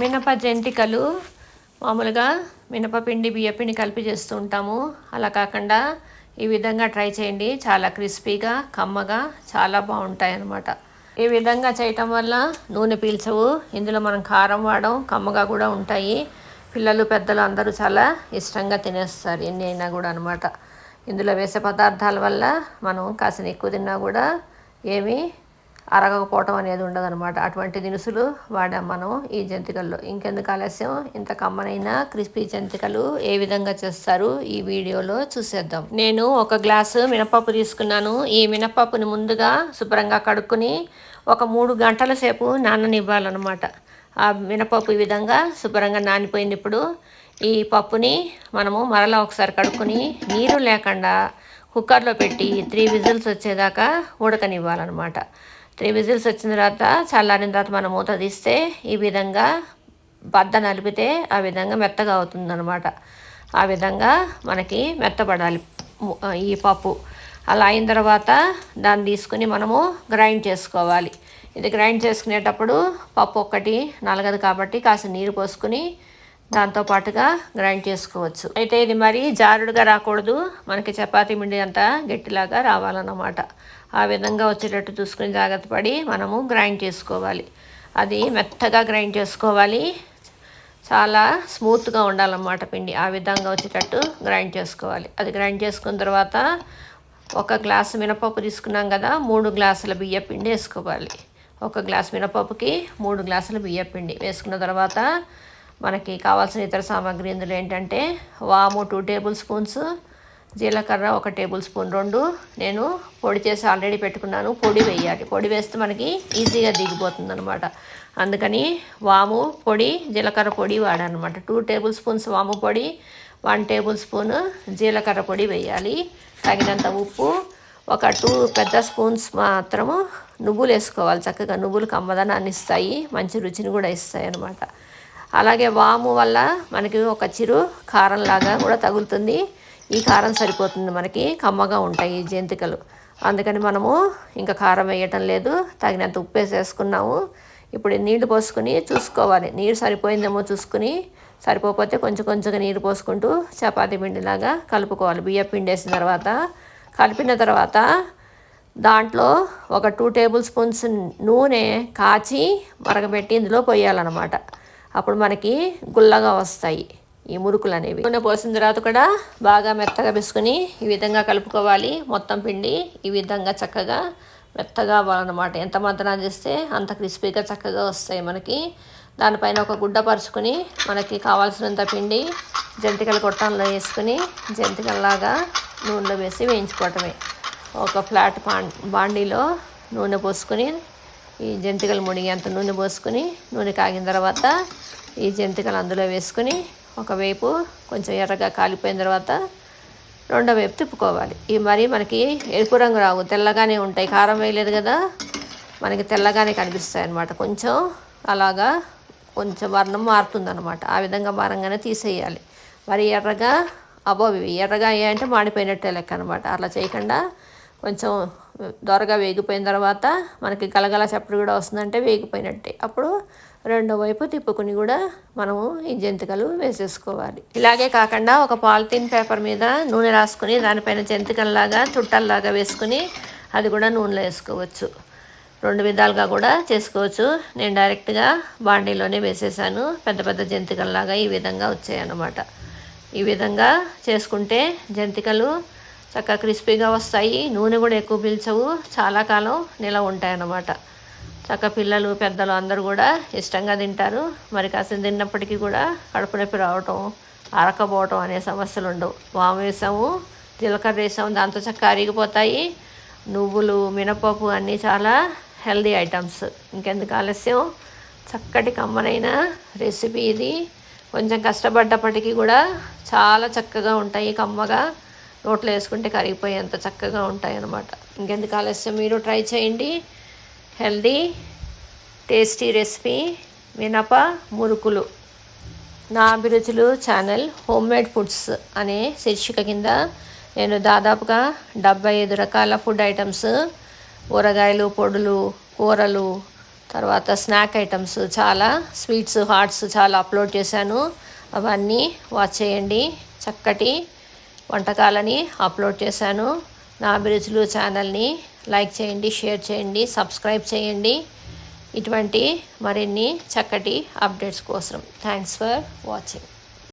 మినప జంతికలు మామూలుగా మినపపిండి బియ్యపిండి కలిపి చేస్తూ ఉంటాము. అలా కాకుండా ఈ విధంగా ట్రై చేయండి. చాలా క్రిస్పీగా కమ్మగా చాలా బాగుంటాయి అన్నమాట. ఈ విధంగా చేయటం వల్ల నూనె పీల్చవు. ఇందులో మనం కారం వాడడం కమ్మగా కూడా ఉంటాయి. పిల్లలు పెద్దలు అందరూ చాలా ఇష్టంగా తినేస్తారు. ఎన్ని అయినా కూడా అనమాట ఇందులో వేసే పదార్థాల వల్ల మనం కాసిన ఎక్కువ తిన్నా కూడా ఏమీ అరగకపోవటం అనేది ఉండదన్నమాట. అటువంటి దినుసులు వాడాం మనం ఈ జంతికల్లో. ఇంకెందుకు ఆలస్యం? ఇంత కమ్మనైన క్రిస్పీ జంతికలు ఏ విధంగా చేస్తారు? ఈ వీడియోలో చూసేద్దాం. నేను ఒక గ్లాసు మినపప్పు తీసుకున్నాను. ఈ మినపప్పుని ముందుగా శుభ్రంగా కడుక్కుని ఒక మూడు గంటల సేపు నాననివ్వాలన్నమాట. ఆ మినపప్పు ఈ విధంగా శుభ్రంగా నానిపోయింది ఇప్పుడు. ఈ పప్పుని మనము మరలా ఒకసారి కడుక్కుని నీరు లేకుండా కుక్కర్లో పెట్టి త్రీ విజిల్స్ వచ్చేదాకా ఉడకనివ్వాలన్నమాట. త్రీ విజిల్స్ వచ్చిన తర్వాత చల్లారిన తర్వాత మనం మూత తీస్తే ఈ విధంగా బద్ద నలిపితే ఆ విధంగా మెత్తగా అవుతుందన్నమాట. ఆ విధంగా మనకి మెత్తపడాలి. ఈ పప్పు. అలా అయిన తర్వాత దాన్ని తీసుకుని మనము గ్రైండ్ చేసుకోవాలి. ఇది గ్రైండ్ చేసుకునేటప్పుడు పప్పు ఒక్కటి నలగదు కాబట్టి కాస్త నీరు పోసుకుని దాంతో పాటుగా గ్రైండ్ చేసుకోవచ్చు. అయితే ఇది మరి జారుడుగా రాకూడదు. మనకి చపాతీ పిండి అంతా గట్టిలాగా రావాలన్నమాట. ఆ విధంగా వచ్చేటట్టు చూసుకుని జాగ్రత్త పడి మనము గ్రైండ్ చేసుకోవాలి. అది మెత్తగా గ్రైండ్ చేసుకోవాలి. చాలా స్మూత్గా ఉండాలన్నమాట పిండి. ఆ విధంగా వచ్చేటట్టు గ్రైండ్ చేసుకోవాలి. అది గ్రైండ్ చేసుకున్న తర్వాత ఒక గ్లాసు మినపప్పు తీసుకున్నాం కదా మూడు గ్లాసుల బియ్య పిండి వేసుకోవాలి. ఒక గ్లాస్ మినపప్పుకి మూడు గ్లాసుల బియ్య పిండి వేసుకున్న తర్వాత మనకి కావాల్సిన ఇతర సామాగ్రి ఇందులో ఏంటంటే వాము టూ టేబుల్ స్పూన్స్ జీలకర్ర ఒక టేబుల్ స్పూన్ రెండు. నేను పొడి చేసి ఆల్రెడీ పెట్టుకున్నాను. పొడి వేయాలి. పొడి వేస్తే మనకి ఈజీగా దిగిపోతుంది అనమాట అందుకని వాము పొడి జీలకర్ర పొడి వాడనమాట టూ టేబుల్ స్పూన్స్ వాము పొడి వన్ టేబుల్ స్పూన్ జీలకర్ర పొడి వేయాలి. తగినంత ఉప్పు ఒక టూ పెద్ద స్పూన్స్ మాత్రము నువ్వులు వేసుకోవాలి. చక్కగా నువ్వులు కమ్మదనాన్ని ఇస్తాయి. మంచి రుచిని కూడా ఇస్తాయి అనమాట అలాగే వాము వల్ల మనకి ఒక చిరు కారంలాగా కూడా తగులుతుంది. ఈ కారం సరిపోతుంది మనకి కమ్మగా ఉంటాయి ఈ జంతికలు. అందుకని మనము ఇంకా కారం వేయటం లేదు తగినంత ఉప్పు వేసేసుకున్నాము. ఇప్పుడు నీళ్ళు పోసుకుని చూసుకోవాలి. నీరు సరిపోయిందేమో చూసుకుని సరిపోతే కొంచెం కొంచెంగా నీరు పోసుకుంటూ చపాతీ పిండిలాగా కలుపుకోవాలి. బియ్య పిండి వేసిన తర్వాత కలిపిన తర్వాత దాంట్లో ఒక టూ టేబుల్ స్పూన్స్ నూనె కాచి మరగబెట్టి ఇందులో పోయాలన్నమాట. అప్పుడు మనకి గుల్లగా వస్తాయి. ఈ మురుకులు అనేవి నూనె పోసిన తర్వాత కూడా బాగా మెత్తగా పిసుకుని ఈ విధంగా కలుపుకోవాలి. మొత్తం పిండి ఈ విధంగా చక్కగా మెత్తగా అవ్వాలన్నమాట. ఎంత మద్దనా చేస్తే అంత క్రిస్పీగా చక్కగా వస్తాయి మనకి. దానిపైన ఒక గుడ్డ పరుచుకొని మనకి కావాల్సినంత పిండి జంతికల కొట్టంలో వేసుకుని జంతికల్లాగా నూనెలో వేసి వేయించుకోవటమే. ఒక ఫ్లాట్ బాండీలో నూనె పోసుకొని ఈ జంతికలు మునిగేంత నూనె పోసుకొని నూనె కాగిన తర్వాత ఈ జంతికలు అందులో వేసుకొని ఒకవైపు కొంచెం ఎర్రగా కాలిపోయిన తర్వాత రెండో వైపు తిప్పుకోవాలి. ఇవి మరి మనకి ఎరుపు రంగు రావు తెల్లగానే ఉంటాయి. కారం వేయలేదు కదా మనకి తెల్లగానే కనిపిస్తాయి అన్నమాట. కొంచెం అలాగా కొంచెం వర్ణం మారుతుందన్నమాట. ఆ విధంగా మారంగానే తీసేయాలి. మరి ఎర్రగా అబోవి ఎర్రగా అయ్యాయంటే మాడిపోయినట్టే లెక్క అనమాట అలా చేయకుండా కొంచెం దొరగా వేగిపోయిన తర్వాత మనకి గలగల చప్పుడు కూడా వస్తుందంటే వేగిపోయినట్టే. అప్పుడు రెండో వైపు తిప్పుకుని కూడా మనము ఈ జంతికలు వేసేసుకోవాలి. ఇలాగే కాకుండా ఒక పాలిథిన్ పేపర్ మీద నూనె రాసుకుని దానిపైన జంతికల్లాగా చుట్టల్లాగా వేసుకుని అది కూడా నూనెలో వేసుకోవచ్చు. రెండు విధాలుగా కూడా చేసుకోవచ్చు. నేను డైరెక్ట్గా బాండీలోనే వేసేసాను. పెద్ద పెద్ద జంతికల్లాగా ఈ విధంగా వచ్చాయన్నమాట. ఈ విధంగా చేసుకుంటే జంతికలు చక్కగా క్రిస్పీగా వస్తాయి. నూనె కూడా ఎక్కువ పీల్చవు. చాలా కాలం నిలవ ఉంటాయి అన్నమాట చక్క పిల్లలు పెద్దలు అందరూ కూడా ఇష్టంగా తింటారు. మరి కాస్త తిన్నప్పటికీ కూడా కడుపు నొప్పి రావటం అరకపోవటం అనే సమస్యలు ఉండవు. వాము వేసాము జీలకర్ర వేసాము దాంతో చక్కగా అరిగిపోతాయి. నువ్వులు మినపప్పు అన్నీ చాలా హెల్దీ ఐటమ్స్. ఇంకెందుకు ఆలస్యం? చక్కటి కమ్మనైన రెసిపీ ఇది. కొంచెం కష్టపడ్డప్పటికీ కూడా చాలా చక్కగా ఉంటాయి. కమ్మగా నోట్లో వేసుకుంటే కరిగిపోయేంత చక్కగా ఉంటాయి అన్నమాట ఇంకెందుకు ఆలస్యం? మీరు ట్రై చేయండి. హెల్దీ టేస్టీ రెసిపీ మినప మురుకులు. నా అభిరుచులు ఛానల్ హోమ్ మేడ్ ఫుడ్స్ అనే శీర్షిక కింద నేను దాదాపుగా డెబ్బై ఐదు రకాల ఫుడ్ ఐటమ్స్ ఊరగాయలు పొడులు కూరలు తర్వాత స్నాక్ ఐటమ్స్ చాలా స్వీట్స్ హాట్స్ చాలా అప్లోడ్ చేశాను. అవన్నీ వాచ్ చేయండి. చక్కటి వంటకాలని అప్లోడ్ చేశాను. నా అభిరుచులు ఛానల్ని లైక్ చేయండి షేర్ చేయండి సబ్స్క్రైబ్ చేయండి. ఇటువంటి మరిన్ని చక్కటి అప్డేట్స్ కోసం థ్యాంక్స్ ఫర్ వాచింగ్.